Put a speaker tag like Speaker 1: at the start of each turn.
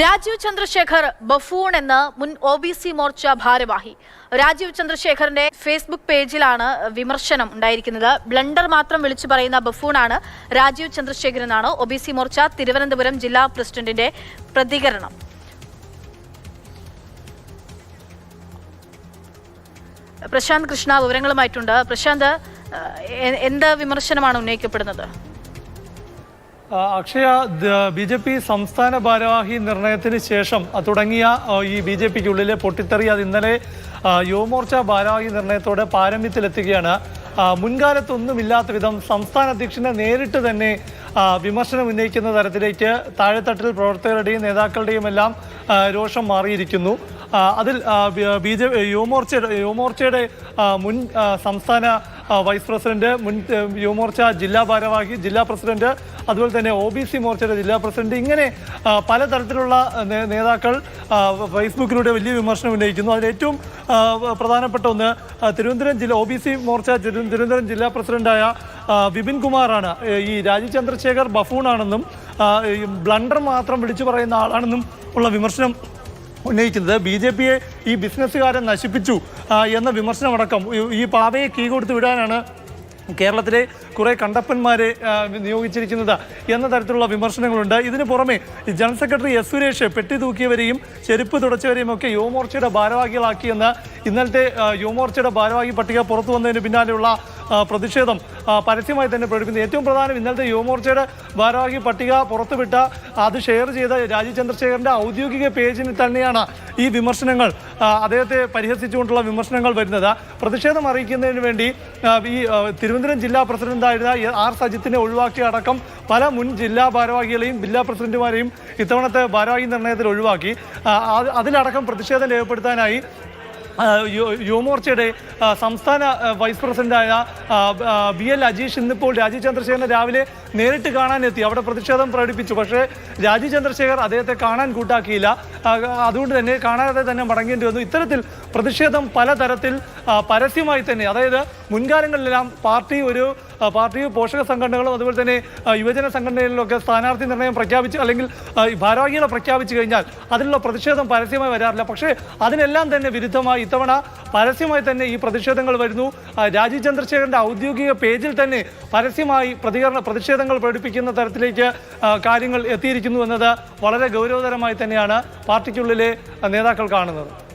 Speaker 1: Rajeev Chandrasekhar buffoon എന്ന് മുൻ O B C Morcha ഭാരവാഹി. രാജീവ് ചന്ദ്രശേഖറിന്റെ ഫേസ്ബുക്ക് പേജിലാണ് വിമർശനം ഉണ്ടായിരിക്കുന്നത്. ബ്ലണ്ടർ മാത്രം വിളിച്ചു പറയുന്ന ബഫൂണാണ് രാജീവ് ചന്ദ്രശേഖർ എന്നാണ് O B C Morcha Thiruvananthapuram ജില്ലാ പ്രസിഡന്റിന്റെ പ്രതികരണം. പ്രശാന്ത് കൃഷ്ണ വിവരങ്ങളുമായിട്ടുണ്ട്. പ്രശാന്ത് എന്ത് വിമർശനമാണ് ഉന്നയിക്കപ്പെടുന്നത്?
Speaker 2: അക്ഷയ ബി ജെ പി സംസ്ഥാന ഭാരവാഹി നിർണയത്തിന് ശേഷം തുടങ്ങിയ ഈ ബി ജെ പിക്കുള്ളിലെ പൊട്ടിത്തെറി അത് ഇന്നലെ യുവമോർച്ച ഭാരവാഹി നിർണയത്തോടെ പാരമ്യത്തിലെത്തുകയാണ്. മുൻകാലത്തൊന്നുമില്ലാത്ത വിധം സംസ്ഥാന അധ്യക്ഷനെ നേരിട്ട് തന്നെ വിമർശനം ഉന്നയിക്കുന്ന തരത്തിലേക്ക് താഴെത്തട്ടിൽ പ്രവർത്തകരുടെയും നേതാക്കളുടെയും എല്ലാം രോഷം മാറിയിരിക്കുന്നു. അതിൽ ബി ജെ യുവമോർച്ചയുടെ യുവമോർച്ചയുടെ മുൻ സംസ്ഥാന വൈസ് പ്രസിഡന്റ് മുൻ യുവമോർച്ച ജില്ലാ ഭാരവാഹി ജില്ലാ പ്രസിഡന്റ് അതുപോലെ തന്നെ ഒ ബി സി മോർച്ചയുടെ ജില്ലാ പ്രസിഡന്റ് ഇങ്ങനെ പലതരത്തിലുള്ള നേതാക്കൾ ഫേസ്ബുക്കിലൂടെ വലിയ വിമർശനം ഉന്നയിക്കുന്നു. അതിൽ ഏറ്റവും പ്രധാനപ്പെട്ട ഒന്ന് തിരുവനന്തപുരം ജില്ല ഒ ബി സി മോർച്ച തിരു- തിരുവനന്തപുരം ജില്ലാ പ്രസിഡന്റായ വിപിൻ കുമാറാണ്. ഈ രാജീവ് ചന്ദ്രശേഖർ ബഫൂണാണെന്നും ബ്ലണ്ടർ മാത്രം വിളിച്ചു പറയുന്ന ആളാണെന്നും ഉള്ള വിമർശനം ഉന്നയിക്കുന്നത്. ബി ജെ പിയെ ഈ ബിസിനസ്സുകാരെ നശിപ്പിച്ചു എന്ന വിമർശനമടക്കം ഈ- പാതയെ കീ കൊടുത്ത് വിടാനാണ് കേരളത്തിലെ കുറെ കണ്ടപ്പന്മാരെ നിയോഗിച്ചിരിക്കുന്നത് എന്ന തരത്തിലുള്ള വിമർശനങ്ങളുണ്ട്. ഇതിന് പുറമെ ജനറൽ സെക്രട്ടറി എസ് സുരേഷ് പെട്ടി തൂക്കിയവരെയും ചെരുപ്പ് തുടച്ചവരെയും ഒക്കെ യുവമോർച്ചയുടെ ഭാരവാഹികളാക്കിയെന്ന് ഇന്നലത്തെ യുവമോർച്ചയുടെ ഭാരവാഹി പട്ടിക പുറത്തു വന്നതിന് പിന്നാലെയുള്ള പ്രതിഷേധം പരസ്യമായി തന്നെ പ്രകടിപ്പിക്കുന്നത് ഏറ്റവും പ്രധാനം ഇന്നലത്തെ യുവമോർച്ചയുടെ ഭാരവാഹി പട്ടിക പുറത്തുവിട്ട അത് ഷെയർ ചെയ്ത രാജീവ് ചന്ദ്രശേഖരന്റെ ഔദ്യോഗിക പേജിന് തന്നെയാണ് ഈ വിമർശനങ്ങൾ അദ്ദേഹത്തെ പരിഹസിച്ചുകൊണ്ടുള്ള വിമർശനങ്ങൾ വരുന്നത്. പ്രതിഷേധം അറിയിക്കുന്നതിന് വേണ്ടി ഈ തിരുവനന്തപുരം ജില്ലാ പ്രസിഡന്റായിരുന്ന ആർ സജിത്തിനെ ഒഴിവാക്കിയ അടക്കം പല മുൻ ജില്ലാ ഭാരവാഹികളെയും ജില്ലാ പ്രസിഡന്റുമാരെയും ഇത്തവണത്തെ ഭാരവാഹി നിർണയത്തിൽ ഒഴിവാക്കി. അതിലടക്കം പ്രതിഷേധം രേഖപ്പെടുത്താനായി യുവമോർച്ചയുടെ സംസ്ഥാന വൈസ് പ്രസിഡന്റായ ബി എൽ അജീഷ് ഇന്നിപ്പോൾ രാജീവ് ചന്ദ്രശേഖരനെ രാവിലെ നേരിട്ട് കാണാനെത്തി. അവിടെ പ്രതിഷേധം പ്രകടിപ്പിച്ചു. പക്ഷേ രാജീവ് ചന്ദ്രശേഖർ അദ്ദേഹത്തെ കാണാൻ കൂട്ടാക്കിയില്ല. അതുകൊണ്ട് തന്നെ കാണാതെ തന്നെ മടങ്ങേണ്ടി വന്നു. ഇത്തരത്തിൽ പ്രതിഷേധം പലതരത്തിൽ പരസ്യമായി തന്നെ. അതായത് മുൻകാലങ്ങളിലെല്ലാം പാർട്ടി ഒരു പാർട്ടി പോഷക സംഘടനകളും അതുപോലെ തന്നെ യുവജന സംഘടനകളിലൊക്കെ സ്ഥാനാർത്ഥി നിർണയം പ്രഖ്യാപിച്ച് അല്ലെങ്കിൽ ഭാരവാഹികളെ പ്രഖ്യാപിച്ചു കഴിഞ്ഞാൽ അതിലുള്ള പ്രതിഷേധം പരസ്യമായി വരാറില്ല. പക്ഷേ അതിനെല്ലാം തന്നെ വിരുദ്ധമായി ഇത്തവണ പരസ്യമായി തന്നെ ഈ പ്രതിഷേധങ്ങൾ വരുന്നു. രാജീവ് ചന്ദ്രശേഖരന്റെ ഔദ്യോഗിക പേജിൽ തന്നെ പരസ്യമായി പ്രതികരണ പ്രതിഷേധങ്ങൾ പ്രകടിപ്പിക്കുന്ന തരത്തിലേക്ക് കാര്യങ്ങൾ എത്തിയിരിക്കുന്നു എന്നത് വളരെ ഗൗരവതരമായി തന്നെയാണ് പാർട്ടിക്കുള്ളിലെ നേതാക്കൾ കാണുന്നത്.